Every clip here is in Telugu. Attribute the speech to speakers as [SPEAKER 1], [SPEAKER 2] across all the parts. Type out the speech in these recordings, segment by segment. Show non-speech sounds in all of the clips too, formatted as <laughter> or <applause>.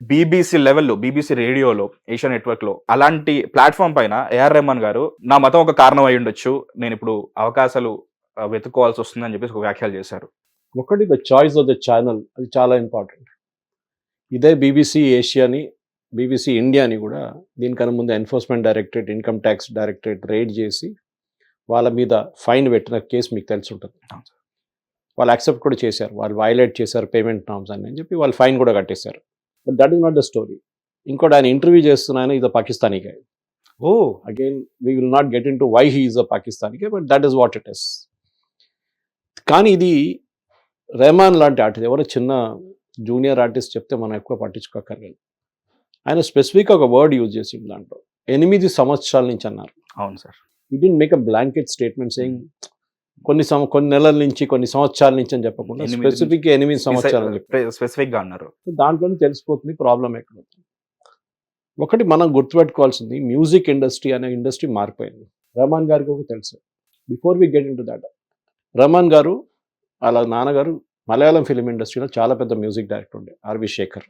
[SPEAKER 1] బీబీసీ లెవెల్లో బీబీసీ రేడియోలో ఏషియా నెట్వర్క్లో అలాంటి ప్లాట్ఫామ్ పైన ఏఆర్ రెహమాన్ గారు నా మతం ఒక కారణం అయి ఉండొచ్చు. నేను ఇప్పుడు అవకాశాలు వెతుక్కోవాల్సి వస్తుందని చెప్పేసి ఒక వ్యాఖ్యలు చేశారు.
[SPEAKER 2] ఒకటి the choice of the channel అది చాలా ఇంపార్టెంట్. ఇదే బీబీసీ ఏషియాని బీబీసీ ఇండియాని కూడా దీనికన్నా ముందు enforcement directorate income tax directorate raid చేసి వాళ్ళ మీద ఫైన్ పెట్టిన కేసు మీకు తెలిసి ఉంటుంది. వాళ్ళు యాక్సెప్ట్ కూడా చేశారు. వాళ్ళు వైలేట్ చేశారు పేమెంట్ నామ్స్ అని అని చెప్పి వాళ్ళు ఫైన్ కూడా కట్టేశారు. But that is not the story ఇంకోటి ఆయన ఇంటర్వ్యూ చేస్తున్నాయని ఇది Pakistani guy
[SPEAKER 1] oh.
[SPEAKER 2] Again we will not get into why he is a Pakistani but that is what it is కానీ ఇది రెహమాన్ లాంటి ఆర్టిస్ట్ ఎవరో చిన్న జూనియర్ ఆర్టిస్ట్ చెప్తే మనం ఎక్కువ పట్టించుకోకర్లేదు. ఆయన స్పెసిఫిక్ ఒక వర్డ్ యూజ్ చేసి దాంట్లో. ఎనిమిది సంవత్సరాల నుంచి అన్నారు.
[SPEAKER 1] అవును sir.
[SPEAKER 2] He did make a blanket statement saying కొన్ని సం కొన్ని నెలల నుంచి కొన్ని సంవత్సరాల నుంచి అని చెప్పకుండా స్పెసిఫిక్ ఎనిమిది సంవత్సరాలు.
[SPEAKER 1] స్పెసిఫిక్గా అన్నారు.
[SPEAKER 2] దాంట్లోనే తెలిసిపోతుంది ప్రాబ్లం ఎక్కడ. ఒకటి మనం గుర్తుపెట్టుకోవాల్సింది మ్యూజిక్ ఇండస్ట్రీ అనే ఇండస్ట్రీ మారిపోయింది. రహమాన్ గారికి ఒక తెలుసు. Before we get into that Rahman గారు అలా నాన్నగారు మలయాళం ఫిలిం ఇండస్ట్రీలో చాలా పెద్ద మ్యూజిక్ డైరెక్టర్ ఉండే ఆర్వి శేఖర్.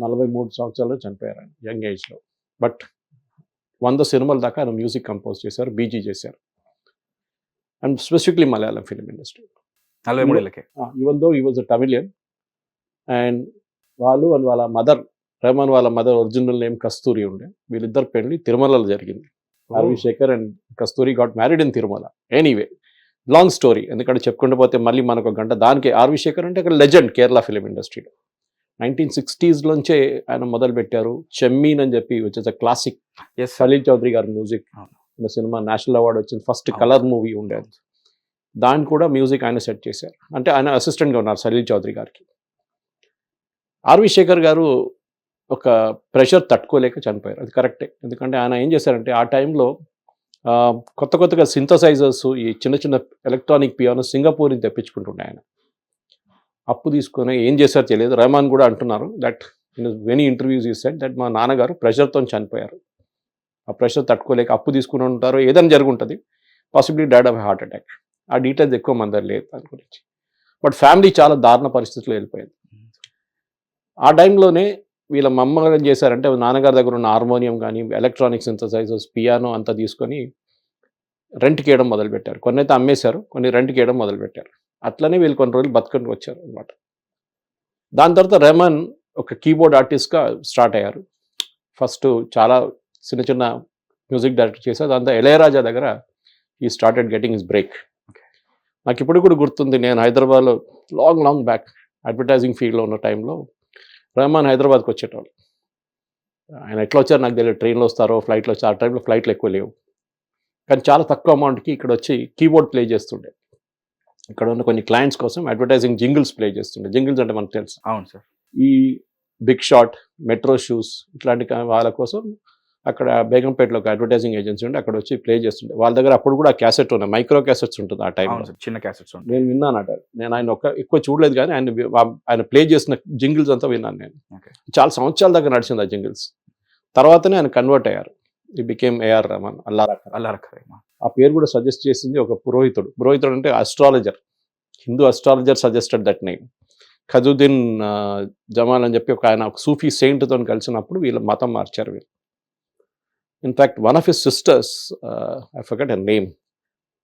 [SPEAKER 2] నలభై మూడు సంవత్సరాల్లో చనిపోయారు యంగ్ ఏజ్లో. బట్ వంద సినిమాల దాకా ఆయన మ్యూజిక్ కంపోజ్ చేశారు బీజీ చేశారు. And specifically Malayalam film industry.
[SPEAKER 1] నలభై మూడేళ్ళకే
[SPEAKER 2] even though he was a Tamilian and వాళ్ళు అండ్ వాళ్ళ మదర్ రెహమాన్ వాళ్ళ మదర్ ఒరిజినల్ నేమ్ కస్తూరి ఉండే. వీళ్ళిద్దరు పెళ్ళి తిరుమలలో జరిగింది. R K Shekhar and Kasturi got married in Tirumala. Anyway long story ఎందుకంటే చెప్పుకుంటూ పోతే మళ్ళీ మనకు ఒక గంట. దానికి ఆర్వి శేఖర్ అంటే ఒక లెజెండ్ కేరళ ఫిలిం ఇండస్ట్రీలో నైన్టీన్ సిక్స్టీస్లోంచే ఆయన మొదలు పెట్టారు చెమ్మీన్ అని చెప్పి విచ్ ఇస్ అ క్లాసిక్
[SPEAKER 1] ఎస్
[SPEAKER 2] సలీల్ చౌదరి గారి మ్యూజిక్
[SPEAKER 1] అవును.
[SPEAKER 2] సినిమా నేషనల్ అవార్డ్ వచ్చింది. ఫస్ట్. కలర్ మూవీ ఉండేది. దాన్ని కూడా మ్యూజిక్ ఆయన సెట్ చేశారు. అంటే ఆయన అసిస్టెంట్గా ఉన్నారు సలీల్ చౌదరి గారికి. ఆర్వి శేఖర్ గారు ఒక ప్రెషర్ తట్టుకోలేక చనిపోయారు. అది కరెక్టే ఎందుకంటే ఆయన ఏం చేశారంటే ఆ టైంలో కొత్త కొత్తగా సింథసైజర్స్ ఈ చిన్న చిన్న ఎలక్ట్రానిక్ పియానో సింగపూర్ నుంచి తెప్పించుకుంటుండే ఆయన. అప్పు తీసుకొని ఏం చేశారో తెలియదు. రెహమాన్ కూడా అంటున్నారు that in many interviews he said that మా నాన్నగారు ప్రెషర్తో చనిపోయారు. ఆ ప్రెషర్ తట్టుకోలేక అప్పు తీసుకుని ఉంటారు ఏదైనా జరుగుంటుంది. Possibility dad of heart attack ఆ డీటెయిల్స్ ఎక్కువ మంది దగ్గర లేదు దాని గురించి. బట్ ఫ్యామిలీ చాలా దారుణ పరిస్థితుల్లో వెళ్ళిపోయింది. ఆ టైంలోనే వీళ్ళ మమ్మ ఏం చేశారంటే నాన్నగారి దగ్గర ఉన్న హార్మోనియం కానీ ఎలక్ట్రానిక్ సింథసైజర్స్ పియానో అంతా తీసుకొని రెంట్కి వేయడం మొదలుపెట్టారు. కొన్ని అయితే అమ్మేశారు కొన్ని రెంట్కి వేయడం మొదలుపెట్టారు. అట్లనే వీళ్ళు కొన్ని రోజులు బతుకుని వచ్చారు అనమాట దాని తర్వాత రెహమాన్ ఒక కీబోర్డ్ ఆర్టిస్ట్గా స్టార్ట్ అయ్యారు. ఫస్ట్ చాలా చిన్న చిన్న మ్యూజిక్ డైరెక్టర్ చేశారు దాంతో ఇళయరాజా దగ్గర ఈ స్టార్టెడ్ గెటింగ్ ఇస్ బ్రేక్ నాకు ఇప్పుడు కూడా గుర్తుంది నేను హైదరాబాద్లో లాంగ్ లాంగ్ బ్యాక్ అడ్వర్టైజింగ్ ఫీల్డ్లో ఉన్న టైంలో రెహమాన్ హైదరాబాద్కి వచ్చేటోళ్ళు. ఆయన ఎట్లా వచ్చారు నాకు తెలియదు ట్రైన్లో వస్తారో ఫ్లైట్లో వచ్చారు ఆ టైంలో ఫ్లైట్లు ఎక్కువ లేవు. కానీ చాలా తక్కువ అమౌంట్కి ఇక్కడ వచ్చి కీబోర్డ్ ప్లే చేస్తుండే. ఇక్కడ ఉన్న కొన్ని క్లయింట్స్ కోసం అడ్వర్టైజింగ్ జింగిల్స్ ప్లే చేస్తుండే. జింగిల్స్ అంటే మనకు తెలుసు.
[SPEAKER 1] అవును సార్.
[SPEAKER 2] ఈ బిగ్ షాట్ మెట్రో షూస్ ఇట్లాంటి వాళ్ళ కోసం అక్కడ బేగంపేటలో ఒక అడ్వర్టైజింగ్ ఏజెన్సీ ఉంటే అక్కడ వచ్చి ప్లే చేస్తుండే. వాళ్ళ దగ్గర అప్పుడు కూడా క్యాసెట్ ఉన్నాయి మైక్రో క్యాసెట్స్ ఉంటుంది ఆ
[SPEAKER 1] సార్ చిన్న క్యాసెట్స్
[SPEAKER 2] నేను విన్నాను అట నేను ఆయన ఒక ఎక్కువ చూడలేదు కానీ ఆయన ఆయన ప్లే చేసిన జింగిల్స్ అంతా విన్నాను నేను. చాలా సంవత్సరాల దాకా నడిచింది ఆ జింగిల్స్ తర్వాతనే ఆయన కన్వర్ట్ అయ్యారు. He became A R Rahman అల్లా.
[SPEAKER 1] అల్లా
[SPEAKER 2] ఆ పేరు కూడా సజెస్ట్ చేసింది ఒక పురోహితుడు. పురోహితుడు అంటే astrologer Hindu astrologer suggested that name Khajuddin Jamal అని చెప్పి ఒక ఆయన ఒక సూఫీ సెయింట్తో కలిసినప్పుడు వీళ్ళ మతం మార్చారు వీళ్ళు. In fact one of his sisters I forgot a name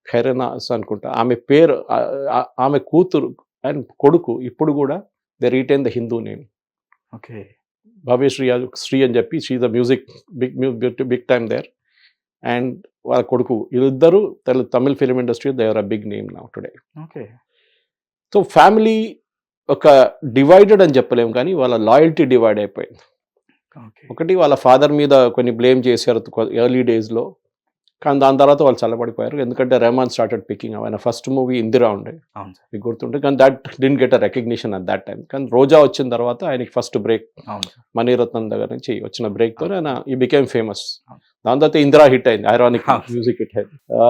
[SPEAKER 2] Khairunnisa అనుకుంటా ఆమె పేరు ఆమె కూతురు అండ్ కొడుకు ఇప్పుడు కూడా they retain the Hindu name
[SPEAKER 1] okay
[SPEAKER 2] Bhavya Sri Sri అని చెప్పి she the music big big time there and వాళ్ళ కొడుకు వీళ్ళిద్దరూ Tamil film industry they are a big name now today
[SPEAKER 1] okay
[SPEAKER 2] so family ఒక డివైడెడ్ అని చెప్పలేము కానీ వాళ్ళ లాయల్టీ డివైడ్ అయిపోయింది. ఒకటి వాళ్ళ ఫాదర్ మీద కొన్ని బ్లేమ్ చేశారు ఎర్లీ డేస్లో. కానీ దాని తర్వాత వాళ్ళు చల్లబడిపోయారు. ఎందుకంటే రెహమాన్ స్టార్టెడ్ పికింగ్ ఆయన ఫస్ట్ మూవీ ఇందిరా ఉండే. మీకు గుర్తుంటే కానీ that didn't get a recognition at that time కానీ రోజా వచ్చిన తర్వాత ఆయనకి ఫస్ట్ బ్రేక్ మణిరత్నం దగ్గర నుంచి వచ్చిన బ్రేక్తో ఆయన ఈ బికేమ్ ఫేమస్. దాని తర్వాత ఇందిరా హిట్ అయింది. ఐరానిక్. మ్యూజిక్ హిట్ అయింది.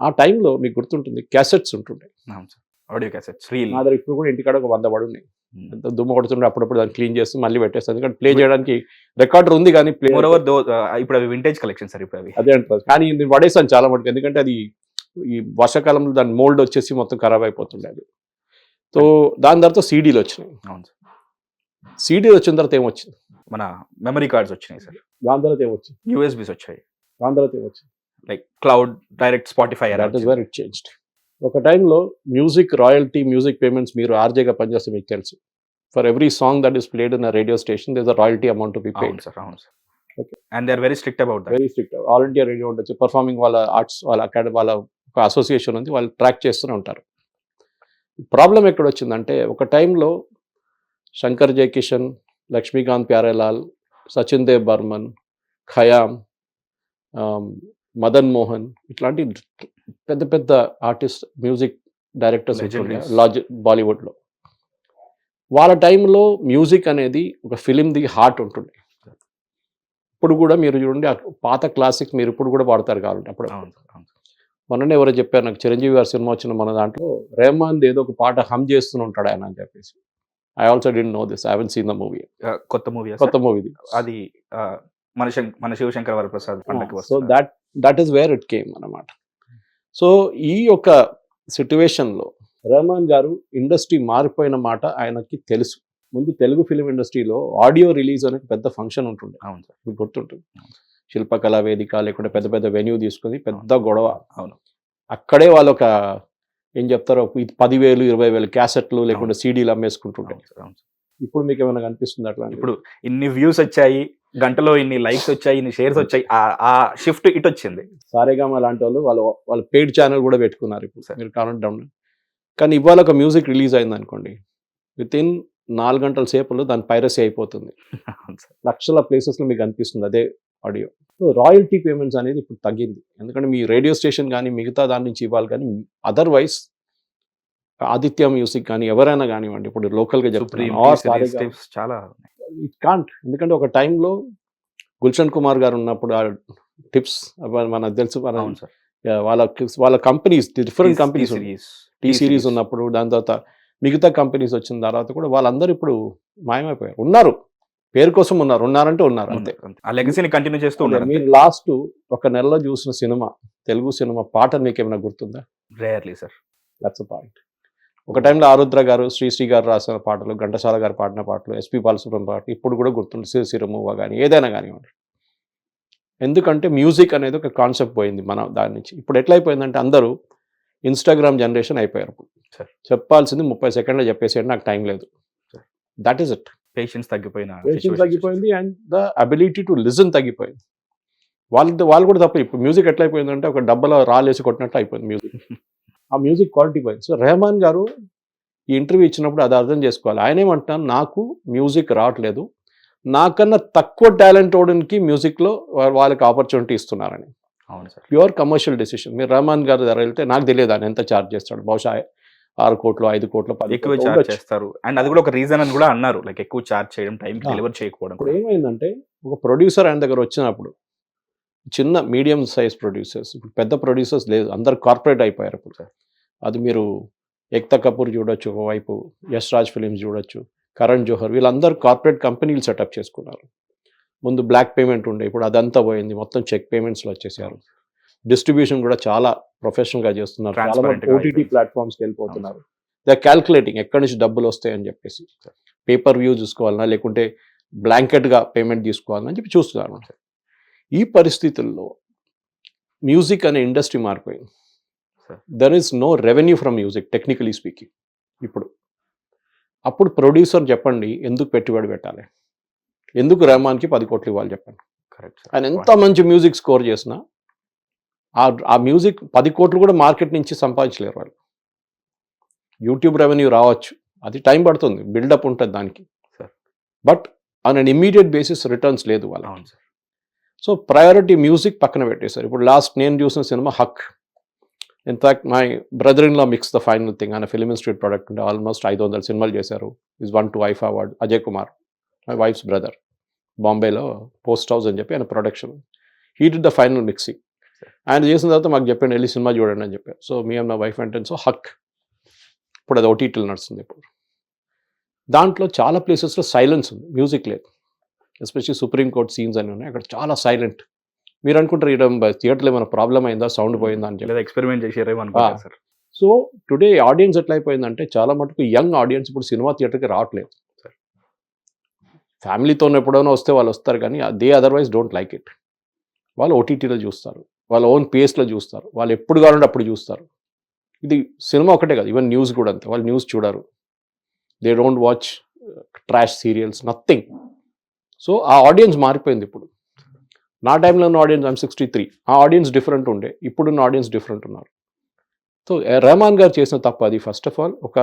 [SPEAKER 2] ఆ, టైంలో మీకు గుర్తుంటుంది క్యాసెట్స్ ఉంటుండే.
[SPEAKER 1] ఆడియో క్యాసెట్స్ రీల్
[SPEAKER 2] నా దగ్గర ఇప్పుడు కూడా ఇంటికాడ ఒక వంద పడి ఉన్నాయి ఎంత దుమ్మ కొడుతుండే అప్పుడప్పుడు దాన్ని క్లీన్ చేస్తూ మళ్ళీ పెట్టేస్తాను. ఎందుకంటే ప్లే చేయడానికి రికార్డర్ ఉంది కానీ ప్లే
[SPEAKER 1] ఓవర్ ఇప్పుడు అవి వింటేజ్ కలెక్షన్ సార్ ఇప్పుడు అవి.
[SPEAKER 2] అదే అంటారు కానీ నేను పడేసాను చాలా మటుకు. ఎందుకంటే అది ఈ వర్షాకాలంలో దాని మోల్డ్ వచ్చేసి మొత్తం ఖరాబ్ అయిపోతుండే అది సో దాని తర్వాత సీడీలు వచ్చినాయి.
[SPEAKER 1] అవును సార్.
[SPEAKER 2] సీడీ వచ్చిన తర్వాత ఏమొచ్చింది
[SPEAKER 1] మన మెమరీ కార్డ్స్ వచ్చినాయి సార్.
[SPEAKER 2] దాని తర్వాత ఏమొచ్చింది
[SPEAKER 1] యూఎస్బిస్ వచ్చాయి.
[SPEAKER 2] దాని తర్వాత ఏమొచ్చింది
[SPEAKER 1] like cloud direct Spotify
[SPEAKER 2] that is where it changed ఒక టైంలో మ్యూజిక్ రాయల్టీ మ్యూజిక్ పేమెంట్స్ మీరు ఆర్జేగా పనిచేస్తే మీకు తెలుసు. For every song that is played in radio station this a royalty amount to be paid
[SPEAKER 1] sir అవును sir.
[SPEAKER 2] Okay.
[SPEAKER 1] And they are very strict about
[SPEAKER 2] very strict All India Radio ఉండొచ్చు. పర్ఫార్మింగ్ వాళ్ళ ఆర్ట్స్ వాళ్ళ అకాడమీ వాళ్ళ ఒక అసోసియేషన్ ఉంది. వాళ్ళు ట్రాక్ చేస్తూనే ఉంటారు. ప్రాబ్లం ఎక్కడ వచ్చిందంటే ఒక టైంలో శంకర్ జయకిషన్ లక్ష్మీకాంత్ ప్యారేలాల్ సచిన్ దేవ్ బర్మన్ ఖయామ్ ఆమ్, మదన్ మోహన్ ఇట్లాంటి పెద్ద పెద్ద ఆర్టిస్ట్ మ్యూజిక్ డైరెక్టర్స్. లాజ్ బాలీవుడ్లో. వాళ్ళ టైంలో మ్యూజిక్ అనేది ఒక ఫిలింది హార్ట్ ఉంటుంది ఇప్పుడు కూడా మీరు చూడండి పాత క్లాసిక్ మీరు ఇప్పుడు కూడా పాడతారు కావాలంటే అప్పుడు మొన్ననే ఎవరో చెప్పారు నాకు చిరంజీవి గారి సినిమా వచ్చిన మన దాంట్లో రెహమాన్ ఏదో ఒక పాట హమ్ చేస్తూనే ఉంటాడు ఆయన అని చెప్పేసి. I also didn't know this I haven't seen the movie
[SPEAKER 1] కొత్త మూవీ
[SPEAKER 2] కొత్త మూవీ
[SPEAKER 1] అది మన మన Shivashankar Varaprasad
[SPEAKER 2] so that that is where it came అన్నమాట. సో ఈ యొక్క సిట్యువేషన్లో రెహమాన్ గారు ఇండస్ట్రీ మారిపోయిన మాట ఆయనకి తెలుసు. ముందు తెలుగు ఫిలిం ఇండస్ట్రీలో ఆడియో రిలీజ్ అనే పెద్ద ఫంక్షన్ ఉంటుండే.
[SPEAKER 1] అవును సార్.
[SPEAKER 2] మీకు గుర్తుంటుంది. శిల్పకళా వేదిక లేకుంటే పెద్ద పెద్ద వెన్యూ తీసుకొని పెద్ద గొడవ.
[SPEAKER 1] అవును.
[SPEAKER 2] అక్కడే వాళ్ళు ఒక ఏం చెప్తారో పదివేలు ఇరవై వేలు క్యాసెట్లు లేకుంటే సీడీలు అమ్మేసుకుంటుంటే
[SPEAKER 1] సార్, సార్.
[SPEAKER 2] ఇప్పుడు మీకు ఏమైనా కనిపిస్తుంది అట్లా
[SPEAKER 1] ఇప్పుడు ఇన్ని వ్యూస్ వచ్చాయి గంటలో ఇన్ని లైక్స్ వచ్చాయి ఇన్ని షేర్స్ వచ్చాయి ఆ- షిఫ్ట్ ఇటు వచ్చింది.
[SPEAKER 2] సారేగామ లాంటి వాళ్ళు వాళ్ళు వాళ్ళ పెయిడ్ ఛానల్ కూడా పెట్టుకున్నారు ఇప్పుడు.
[SPEAKER 1] Sir.
[SPEAKER 2] మీరు కావాలంటే డౌన్ కానీ ఇవాళ ఒక మ్యూజిక్ రిలీజ్ అయింది అనుకోండి. విత్ ఇన్ నాలుగు గంటల సేపులో దాని పైరసీ అయిపోతుంది.
[SPEAKER 1] సార్.
[SPEAKER 2] లక్షల ప్లేసెస్లో మీకు అనిపిస్తుంది అదే ఆడియో సో రాయల్టీ పేమెంట్స్ అనేది ఇప్పుడు తగ్గింది. ఎందుకంటే మీ రేడియో స్టేషన్ కానీ మిగతా దాని నుంచి ఇవ్వాలి కానీ అదర్వైజ్ ఆదిత్య మ్యూజిక్ కానీ ఎవరైనా కానివ్వండి ఇప్పుడు లోకల్గా చెప్తున్నాను.
[SPEAKER 1] చాలా.
[SPEAKER 2] ఇట్ కాంట్ ఎందుకంటే ఒక టైంలో గుల్షన్ కుమార్ గారు ఉన్నప్పుడు ఆ టిప్స్ మనకు తెలుసు మన వాళ్ళ వాళ్ళ companies different companies
[SPEAKER 1] T series.
[SPEAKER 2] ఉన్నప్పుడు దాని తర్వాత మిగతా కంపెనీస్ వచ్చిన తర్వాత కూడా వాళ్ళందరూ ఇప్పుడు మాయమైపోయారు. ఉన్నారు. పేరు కోసం ఉన్నారు. ఉన్నారంటే ఉన్నారు అంతే.
[SPEAKER 1] అంతే. ఆ లెగసీని కంటిన్యూ చేస్తూ ఉన్నారు
[SPEAKER 2] మీరు లాస్ట్ ఒక నెలలో చూసిన సినిమా తెలుగు సినిమా పాట మీకు ఏమైనా గుర్తుందా
[SPEAKER 1] రేర్లీ సార్
[SPEAKER 2] దట్స్ పాయింట్ ఒక టైంలో ఆరుద్ర గారు శ్రీశ్రీ గారు రాసిన పాటలు ఘంటసాల గారు పాడిన పాటలు ఎస్పి బాలసుబ్రహ్మ పాట ఇప్పుడు కూడా గుర్తుంది సిరిసిరమువ కానీ ఏదైనా కానివ్వండి. ఎందుకంటే మ్యూజిక్ అనేది ఒక కాన్సెప్ట్ పోయింది మన దాని నుంచి. ఇప్పుడు ఎట్లయిపోయిందంటే అందరూ ఇన్స్టాగ్రామ్ జనరేషన్ అయిపోయారు. చెప్పాల్సింది ముప్పై సెకండ్లో చెప్పేసేయండి నాకు టైం లేదు. దట్ ఈస్ ఇట్
[SPEAKER 1] పేషెన్స్ తగ్గిపోయిన
[SPEAKER 2] పేషెన్స్. తగ్గిపోయింది and the ability to listen తగ్గిపోయింది. వాళ్ళ వాళ్ళు కూడా తప్ప. ఇప్పుడు మ్యూజిక్ ఎట్లయిపోయిందంటే ఒక డబ్బలో రాలేసి కొట్టినట్టు అయిపోయింది మ్యూజిక్. <laughs> ఆ మ్యూజిక్ క్వాలిటీ పోయింది. సో రెహమాన్ గారు ఈ ఇంటర్వ్యూ ఇచ్చినప్పుడు అది అర్థం చేసుకోవాలి. ఆయన ఏమంటున్నాను నాకు మ్యూజిక్ రావట్లేదు. నాకన్నా తక్కువ టాలెంట్ ఓడనికి మ్యూజిక్లో వాళ్ళకి ఆపర్చునిటీ ఇస్తున్నారని.
[SPEAKER 1] అవును సార్.
[SPEAKER 2] Pure commercial decision. మీరు రెహమాన్ గారి దగ్గర వెళ్తే నాకు తెలియదు ఆయన ఎంత ఛార్జ్ చేస్తాడు. బహుశా ఆరు కోట్లు ఐదు కోట్లు పది
[SPEAKER 1] ఎక్కువ
[SPEAKER 2] ఉండొచ్చు.
[SPEAKER 1] చేస్తారు. అండ్ అది కూడా ఒక రీజన్ అని కూడా అన్నారు. లైక్ ఎక్కువ చార్జ్ చేయడం టైం. డెలివర్ చేయకపోవడం
[SPEAKER 2] ఇప్పుడు ఏమైందంటే ఒక ప్రొడ్యూసర్ ఆయన దగ్గర వచ్చినప్పుడు చిన్న మీడియం సైజ్ ప్రొడ్యూసర్స్ ఇప్పుడు పెద్ద ప్రొడ్యూసర్స్ లేదు అందరు కార్పొరేట్ అయిపోయారు ఇప్పుడు. సార్ అది మీరు ఎక్తా కపూర్ చూడొచ్చు ఒకవైపు యష్ రాజ్ ఫిలిమ్స్ చూడొచ్చు కరణ్ జోహర్ వీళ్ళందరూ కార్పొరేట్ కంపెనీలు సెటప్ చేసుకున్నారు. ముందు బ్లాక్ పేమెంట్ ఉండే ఇప్పుడు అదంతా పోయింది మొత్తం చెక్ పేమెంట్స్లో వచ్చేసారు. డిస్ట్రిబ్యూషన్ కూడా చాలా ప్రొఫెషనల్గా చేస్తున్నారు ఓటీటీ. ప్లాట్ఫామ్స్కి వెళ్ళిపోతున్నారు. దే క్యాల్కులేటింగ్ ఎక్కడి నుంచి డబ్బులు వస్తాయని చెప్పేసి. పేపర్ వ్యూ చూసుకోవాలన్నా లేకుంటే బ్లాంకెట్గా పేమెంట్ తీసుకోవాలని చెప్పి చూస్తున్నారు. ఈ పరిస్థితుల్లో మ్యూజిక్ అనే ఇండస్ట్రీ మారిపోయింది. There is no revenue from music technically speaking ఇప్పుడు. అప్పుడు ప్రొడ్యూసర్ చెప్పండి ఎందుకు పెట్టుబడి పెట్టాలి? ఎందుకు రెహమాన్కి పది కోట్లు ఇవ్వాలి చెప్పండి?
[SPEAKER 1] కరెక్ట్
[SPEAKER 2] ఆయన ఎంత మంచి మ్యూజిక్ స్కోర్ చేసినా ఆ మ్యూజిక్ పది కోట్లు కూడా మార్కెట్ నుంచి సంపాదించలేరు వాళ్ళు. యూట్యూబ్ రెవెన్యూ రావచ్చు అది టైం పడుతుంది బిల్డప్ ఉంటుంది దానికి. But on an immediate basis returns లేదు వాళ్ళ సో ప్రయారిటీ మ్యూజిక్ పక్కన పెట్టేశారు. ఇప్పుడు లాస్ట్ నేను చూసిన cinema Haq in fact my brother in law mix the final thing ఆయన ఫిలిం ఇన్స్టిట్యూట్ ప్రొడక్ట్ ఉంటే ఆల్మోస్ట్ ఐదు వందల సినిమాలు చేశారు. Is one to wife award Ajay Kumar my wife's brother బాంబేలో పోస్ట్ హౌస్ అని చెప్పి ఆయన production he did the final mixing ఆయన చేసిన తర్వాత మాకు చెప్పాను వెళ్ళి సినిమా చూడండి అని చెప్పారు సో మీ అండ్ వైఫ్ అంటే సో హక్ ఇప్పుడు అది ఓటీటీలు నడుస్తుంది ఇప్పుడు. దాంట్లో చాలా ప్లేసెస్లో సైలెన్స్ ఉంది. మ్యూజిక్ లేదు. ఎస్పెషల్లీ సుప్రీం కోర్ట్ సీన్స్ అని ఉన్నాయి. అక్కడ చాలా సైలెంట్. మీరు అనుకుంటారు ఇక్కడ థియేటర్లో ఏమైనా ప్రాబ్లం అయిందా? సౌండ్ పోయిందా అని
[SPEAKER 1] ఎక్స్పెరిమెంట్ చేసారేమో సార్.
[SPEAKER 2] సో టుడే ఆడియన్స్ ఎట్లా అయిపోయిందంటే చాలా మటుకు యంగ్ ఆడియన్స్ ఇప్పుడు సినిమా థియేటర్కి రావట్లేదు. ఫ్యామిలీతో ఎప్పుడైనా వస్తే వాళ్ళు వస్తారు కానీ they otherwise don't like it. వాళ్ళు ఓటీటీలో చూస్తారు. వాళ్ళ ఓన్ పేస్లో చూస్తారు. వాళ్ళు ఎప్పుడు కావాలంటే అప్పుడు చూస్తారు. ఇది సినిమా ఒకటే కాదు. ఈవెన్ న్యూస్ కూడా అంతే. వాళ్ళు న్యూస్ చూడరు. They don't watch trash serials nothing. So ఆ ఆడియన్స్ మారిపోయింది ఇప్పుడు. నా టైంలో ఉన్న ఆడియన్స్ ఐమ్ సిక్స్టీ త్రీ ఆ ఆడియన్స్ డిఫరెంట్ ఉండే. ఇప్పుడున్న ఆడియన్స్ డిఫరెంట్ ఉన్నారు. సో రెహమాన్ గారు చేసిన తప్పు అది ఫస్ట్ ఆఫ్ ఆల్ ఒక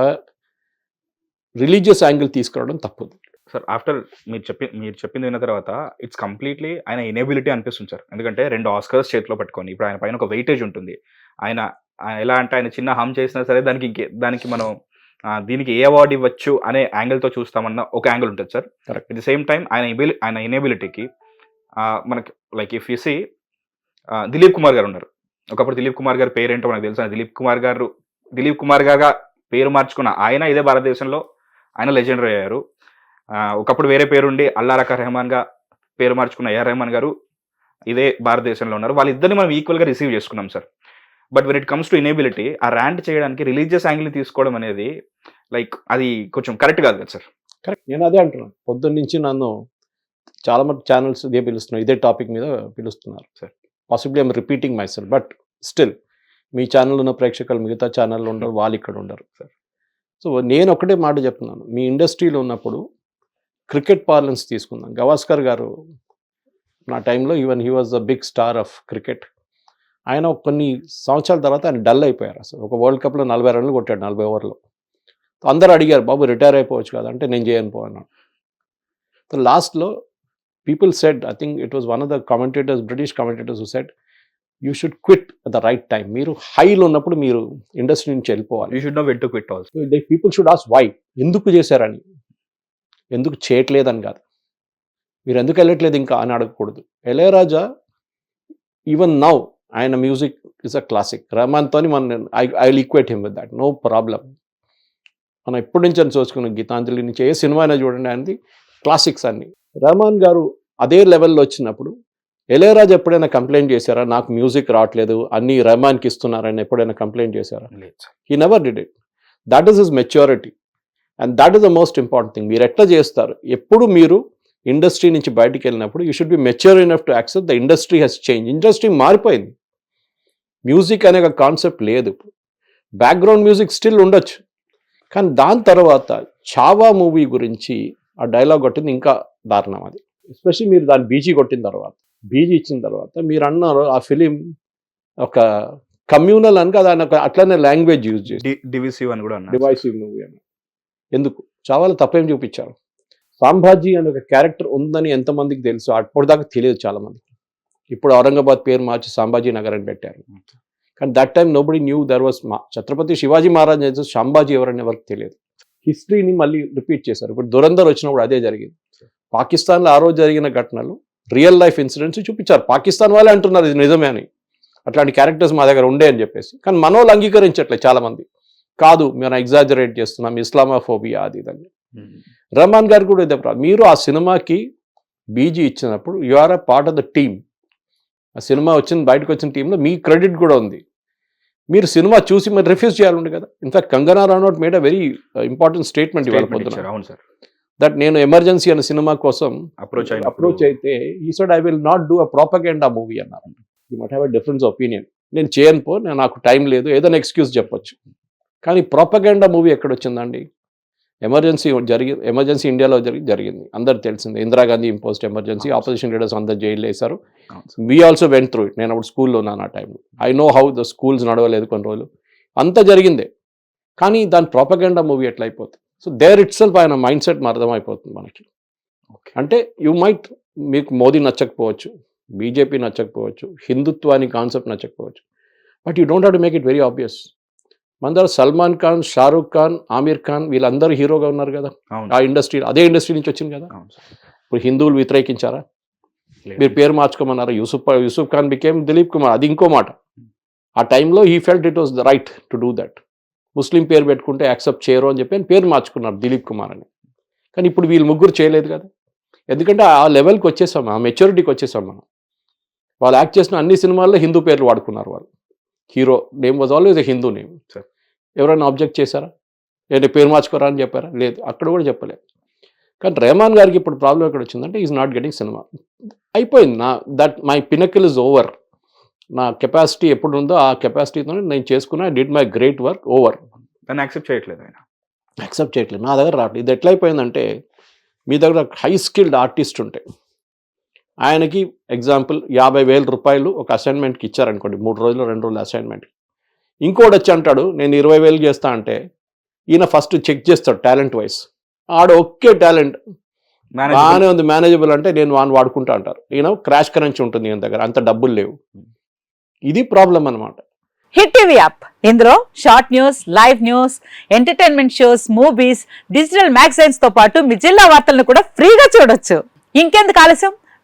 [SPEAKER 2] రిలీజియస్ యాంగిల్ తీసుకురావడం తప్పు
[SPEAKER 1] సార్ ఆఫ్టర్ మీరు చెప్పి మీరు చెప్పింది విన్న తర్వాత ఇట్స్ కంప్లీట్లీ ఆయన ఎనేబిలిటీ అనిపిస్తుంది సార్ ఎందుకంటే రెండు ఆస్కర్స్ చేతిలో పట్టుకొని ఇప్పుడు ఆయన పైన ఒక వెయిటేజ్ ఉంటుంది. ఆయన ఎలా అంటే ఆయన చిన్న హామ్ చేసినా సరే దానికి ఇంకే దానికి మనం దీనికి ఏ అవార్డు ఇవ్వచ్చు అనే యాంగిల్తో చూస్తామన్న ఒక యాంగిల్ ఉంటుంది sir. At the same time ఆయన ఎబిలి ఆయన ఎనేబిలిటీకి మనకి like if you see Dilip Kumar garu ఉన్నారు. ఒకప్పుడు దిలీప్ కుమార్ గారి పేరేంటో మనకు తెలుసు? దిలీప్ కుమార్ గారు దిలీప్ కుమార్ గారుగా పేరు మార్చుకున్న ఆయన ఇదే భారతదేశంలో ఆయన లెజెండరీ అయ్యారు. ఒకప్పుడు వేరే పేరుండి అల్లారక రెహమాన్గా పేరు మార్చుకున్న ఏఆర్ రెహమాన్ గారు ఇదే భారతదేశంలో ఉన్నారు. వాళ్ళిద్దరిని మనం ఈక్వల్గా రిసీవ్ చేసుకున్నాం sir. But when it comes to inability ఆ ర్యాంట్ చేయడానికి రిలీజియస్ యాంగిల్ తీసుకోవడం అనేది లైక్ అది కొంచెం కరెక్ట్ కాదు కదా సార్?
[SPEAKER 2] కరెక్ట్. నేను అదే అంటున్నాను. పొద్దున్న నుంచి నన్ను చాలా మంది ఛానల్స్ ఇదే పిలుస్తున్నారు ఇదే టాపిక్ మీద పిలుస్తున్నారు.
[SPEAKER 1] Sir.
[SPEAKER 2] Possibly I'm repeating myself but still me channel ఉన్న ప్రేక్షకులు మిగతా ఛానల్లో ఉండరు వాళ్ళు ఇక్కడ ఉండరు.
[SPEAKER 1] Sir.
[SPEAKER 2] సో నేను ఒకటే మాట చెప్తున్నాను. మీ ఇండస్ట్రీలో ఉన్నప్పుడు క్రికెట్ పార్లెన్స్ తీసుకుందాం. గవాస్కర్ గారు నా టైంలో even he was the big star of cricket. ఆయన కొన్ని సంవత్సరాల తర్వాత ఆయన డల్ అయిపోయారు అసలు. ఒక వరల్డ్ కప్లో నలభై రన్లు కొట్టాడు నలభై ఓవర్లో. అందరూ అడిగారు బాబు రిటైర్ అయిపోవచ్చు కదా అంటే నేను చేయను పో అన్నాడు. సో లాస్ట్లో people said I think it was one of the commentators British commentators who said you should quit at the right time మీరు హైలో ఉన్నప్పుడు మీరు ఇండస్ట్రీ నుంచి వెళ్ళిపోవాలి.
[SPEAKER 1] You should no wait to quit also.
[SPEAKER 2] They people should ask why ఎందుకు చేశారని. ఎందుకు చేయట్లేదని కాదు. మీరు ఎందుకు వెళ్ళట్లేదు ఇంకా? అని అడగకూడదు. ఇళయరాజా ఈవెన్ నౌ ఆయన మ్యూజిక్ ఇస్ అ క్లాసిక్. రహమాన్తో మన I I equate him with that no problem మనం ఎప్పటి నుంచి అని చూసుకున్న గీతాంజలి నుంచి ఏ సినిమా అయినా చూడండి అనేది క్లాసిక్స్ అన్ని. రహమాన్ గారు అదే లెవెల్లో వచ్చినప్పుడు ఇళయరాజా ఎప్పుడైనా కంప్లైంట్ చేశారా? నాకు మ్యూజిక్ రావట్లేదు అన్ని రెహమాన్కి ఇస్తున్నారని ఎప్పుడైనా కంప్లైంట్ చేశారా? He never did it that is his maturity and that is the most important thing మీరు ఎట్లా చేస్తారు? ఎప్పుడు మీరు ఇండస్ట్రీ నుంచి బయటికి వెళ్ళినప్పుడు you should be mature enough to accept the industry has change industry మారిపోయింది. మ్యూజిక్ అనే ఒక కాన్సెప్ట్ లేదు బ్యాక్గ్రౌండ్ మ్యూజిక్ స్టిల్ ఉండొచ్చు. కానీ దాని తర్వాత చావా మూవీ గురించి ఆ డైలాగ్ కొట్టింది ఇంకా దారుణం అది. ఎస్పెషల్లీ మీరు దాని బీజీ కొట్టిన తర్వాత. బీజీ ఇచ్చిన తర్వాత మీరు అన్నారు ఆ ఫిలిం ఒక కమ్యూనల్ అని కదా ఆయన ఒక అట్లనే లాంగ్వేజ్ యూజ్ చేసి
[SPEAKER 1] డివిసివ్ అని కూడా అన్నారు.
[SPEAKER 2] డివైసివ్ మూవీ అని. ఎందుకు? చాలా తప్పేం చూపించారు? సాంభాజీ అనే ఒక క్యారెక్టర్ ఉందని ఎంతమందికి తెలుసు? అప్పటిదాకా తెలియదు చాలా మందికి ఇప్పుడు ఔరంగాబాద్ పేరు మార్చి సాంబాజీ నగర్ అని పెట్టారు. కానీ that time nobody knew there was మా ఛత్రపతి శివాజీ మహారాజ్ అయితే సాంబాజీ ఎవరని ఎవరికి తెలియదు. హిస్టరీని మళ్ళీ రిపీట్ చేశారు. ఇప్పుడు దురందర్ వచ్చినప్పుడు అదే జరిగింది. పాకిస్తాన్లో ఆ రోజు జరిగిన ఘటనలు రియల్ లైఫ్ ఇన్సిడెంట్స్ చూపించారు. పాకిస్తాన్ వాళ్ళే అంటున్నారు ఇది నిజమే అని. అట్లాంటి క్యారెక్టర్స్ మా దగ్గర ఉండే అని చెప్పేసి. కానీ మనోళ్ళు అంగీకరించట్లేదు చాలామంది. కాదు మేము ఎగ్జాజరేట్ చేస్తున్నాం ఇస్లామాఫోబియా అది ఇదని రహమాన్ గారు కూడా ఇదే మీరు ఆ సినిమాకి బీజీ ఇచ్చినప్పుడు you are a part of the team ఆ సినిమా వచ్చిన బయటకు వచ్చిన టీంలో మీ క్రెడిట్ కూడా ఉంది మీరు సినిమా చూసి మరి రిఫ్యూజ్ చేయాలండి కదా in fact Kangana Ranaut made a very important statement
[SPEAKER 1] అవును సార్
[SPEAKER 2] దట్ నేను ఎమర్జెన్సీ అనే సినిమా కోసం
[SPEAKER 1] అప్రోచ్
[SPEAKER 2] అప్రోచ్ అయితే ఈ side I will not do a propaganda movie అన్నారు you might have a difference opinion నేను చేయను పో నాకు టైం లేదు ఏదైనా ఎక్స్క్యూజ్ చెప్పొచ్చు కానీ ప్రాపగెండా మూవీ ఎక్కడ వచ్చిందండి ఎమర్జెన్సీ జరిగి ఎమర్జెన్సీ ఇండియాలో జరిగి జరిగింది. అందరు తెలిసిందే. Indira Gandhi imposed emergency opposition leaders అందరు జైలు వేశారు. We also went through it నేను అప్పుడు స్కూల్లో ఉన్నాను ఆ టైంలో. I know how the schools నడవలేదు కొన్ని రోజులు. అంతా జరిగిందే. కానీ దాని ప్రాపగెండా మూవీ ఎట్లా అయిపోతుంది సో దేర్ ఇట్ సెల్ఫ్ ఆయన మైండ్ సెట్ అర్థమైపోతుంది మనకి అంటే యు మైట్ మీకు మోదీ నచ్చకపోవచ్చు బీజేపీ నచ్చకపోవచ్చు హిందుత్వానికి కాన్సెప్ట్ నచ్చకపోవచ్చు but you don't have to make it very obvious మన దగ్గర సల్మాన్ ఖాన్ షారూక్ ఖాన్ ఆమీర్ ఖాన్ వీళ్ళందరూ హీరోగా ఉన్నారు కదా. ఆ ఇండస్ట్రీ అదే ఇండస్ట్రీ నుంచి వచ్చింది కదా. ఇప్పుడు హిందువులు వ్యతిరేకించారా. మీరు పేరు మార్చుకోమన్నారు? యూసుఫ్ యూసుఫ్ ఖాన్ బికేమ్ దిలీప్ కుమార్ అది ఇంకో మాట. ఆ టైంలో he felt it was the right to do that Muslim పేరు పెట్టుకుంటే యాక్సెప్ట్ చేయరు అని చెప్పి పేరు మార్చుకున్నారు దిలీప్ కుమార్ అని. కానీ ఇప్పుడు వీళ్ళు ముగ్గురు చేయలేదు కదా. ఎందుకంటే ఆ లెవెల్కి వచ్చేసాం ఆ మెచ్యూరిటీకి వచ్చేసాం మనం. వాళ్ళు యాక్ట్ చేసిన అన్ని సినిమాల్లో హిందూ పేర్లు వాడుకున్నారు వాళ్ళు. Hero name was always Hindu name. ఎవరైనా ఆబ్జెక్ట్ చేశారా? ఏంటి పేరు మార్చుకోరా అని చెప్పారా? లేదు. అక్కడ కూడా చెప్పలేదు. కానీ రెహమాన్ గారికి ఇప్పుడు ప్రాబ్లం ఎక్కడ వచ్చిందంటే ఈజ్ నాట్ గెటింగ్ సినిమా అయిపోయింది. నా that my pinnacle is over నా కెపాసిటీ ఎప్పుడు ఉందో ఆ కెపాసిటీతో నేను చేసుకున్నా. Did my great work over
[SPEAKER 1] దాన్ని యాక్సెప్ట్ చేయట్లేదు ఆయన.
[SPEAKER 2] యాక్సెప్ట్ చేయట్లేదు. నా దగ్గర రావట్లేదు. ఇది ఎట్లా అయిపోయిందంటే మీ దగ్గర హై స్కిల్డ్ ఆర్టిస్ట్ ఉంటే ఆయనకి ఎగ్జాంపుల్ యాభై వేల రూపాయలు ఒక అసైన్మెంట్కి ఇచ్చారనుకోండి మూడు రోజులు రెండు రోజులు అసైన్మెంట్ ఇంకోటి వచ్చి అంటాడు నేను ఇరవై వేలు చేస్తా అంటే ఈయన ఫస్ట్ చెక్ చేస్తాడు టాలెంట్ వైస్ ఆడ ఒకే టాలెంట్ బాగానే ఉంది మేనేజబుల్ అంటే నేను వాడిని వాడుకుంటా అంటారు. ఈయన క్రాష్ కరెన్సీ ఉంటుంది ఈయన దగ్గర అంత డబ్బులు లేవు. ఇది ప్రాబ్లం అన్నమాట.
[SPEAKER 3] Hit TV app. ఇందులో short news live news entertainment shows movies digital మ్యాగజైన్స్తో పాటు మీ జిల్లా వార్తలను కూడా ఫ్రీగా చూడొచ్చు. ఇంకెందుకు ఆలస్యం?